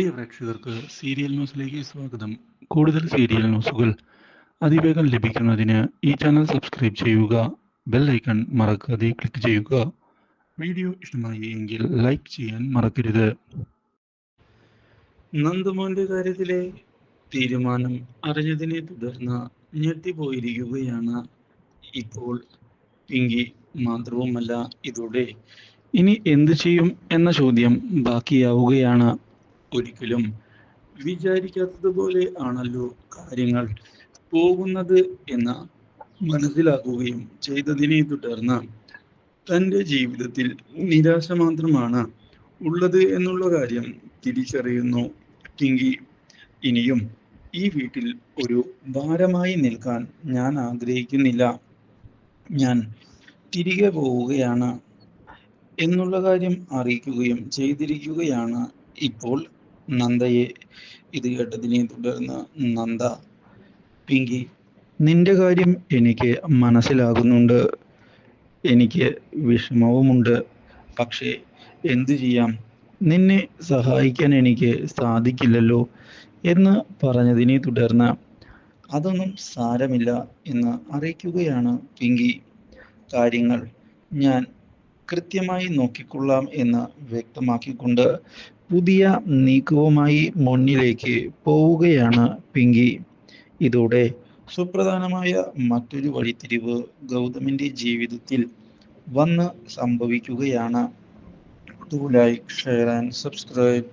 പ്രിയ പ്രേക്ഷകർക്ക് സീരിയൽ ന്യൂസിലേക്ക് സ്വാഗതം. കൂടുതൽ സീരിയൽ ന്യൂസുകൾ അതിവേഗം ലഭിക്കുന്നതിന് ഈ ചാനൽ സബ്സ്ക്രൈബ് ചെയ്യുക ബെൽ ഐക്കൺ മറക്കാതെ ക്ലിക്ക് ചെയ്യുക. വീഡിയോ ഇഷ്ടമായി എങ്കിൽ ലൈക്ക് ചെയ്യാൻ മറക്കരുത്. നന്ദമോന്റെ കാര്യത്തിലെ തീരുമാനം അറിഞ്ഞതിനെ തുടർന്ന് ഞെട്ടിപ്പോയിരിക്കുകയാണ് ഇപ്പോൾ പിങ്കി. മാത്രവുമല്ല ഇതോടെ ഇനി എന്ത് ചെയ്യും എന്ന ചോദ്യം ബാക്കിയാവുകയാണ്. ഒരിക്കലും വിചാരിക്കാത്തതുപോലെ ആണല്ലോ കാര്യങ്ങൾ പോകുന്നത് എന്ന് മനസ്സിലാക്കുകയും ചെയ്തതിനെ തുടർന്ന് തന്റെ ജീവിതത്തിൽ നിരാശ മാത്രമാണ് ഉള്ളത് എന്നുള്ള കാര്യം തിരിച്ചറിയുന്നു. കിങ്കി ഇനിയും ഈ വീട്ടിൽ ഒരു ഭാരമായി നിൽക്കാൻ ഞാൻ ആഗ്രഹിക്കുന്നില്ല. ഞാൻ തിരികെ പോവുകയാണ് എന്നുള്ള കാര്യം അറിയിക്കുകയും ചെയ്തിരിക്കുകയാണ് ഇപ്പോൾ നന്ദയെ ഇത് കേട്ടതിനെ തുടർന്ന് നന്ദ പിങ്കി നിന്റെ കാര്യം എനിക്ക് മനസ്സിലാകുന്നുണ്ട്. എനിക്ക് വിഷമവുമുണ്ട്. പക്ഷേ എന്തു ചെയ്യാം? നിന്നെ സഹായിക്കാൻ എനിക്ക് സാധിക്കില്ലല്ലോ എന്ന് പറഞ്ഞതിനെ തുടർന്ന് അതൊന്നും സാരമില്ല എന്ന് അറിയിക്കുകയാണ് പിങ്കി. കാര്യങ്ങൾ ഞാൻ കൃത്യമായി നോക്കിക്കൊള്ളാം എന്ന് വ്യക്തമാക്കിക്കൊണ്ട് പുതിയ നീക്കവുമായി മുന്നിലേക്ക് പോവുകയാണ് പിങ്കി. ഇതോടെ സുപ്രധാനമായ മറ്റൊരു വഴിത്തിരിവ് ഗൗതമിന്റെ ജീവിതത്തിൽ വന്ന് സംഭവിക്കുകയാണ്. To like share and subscribe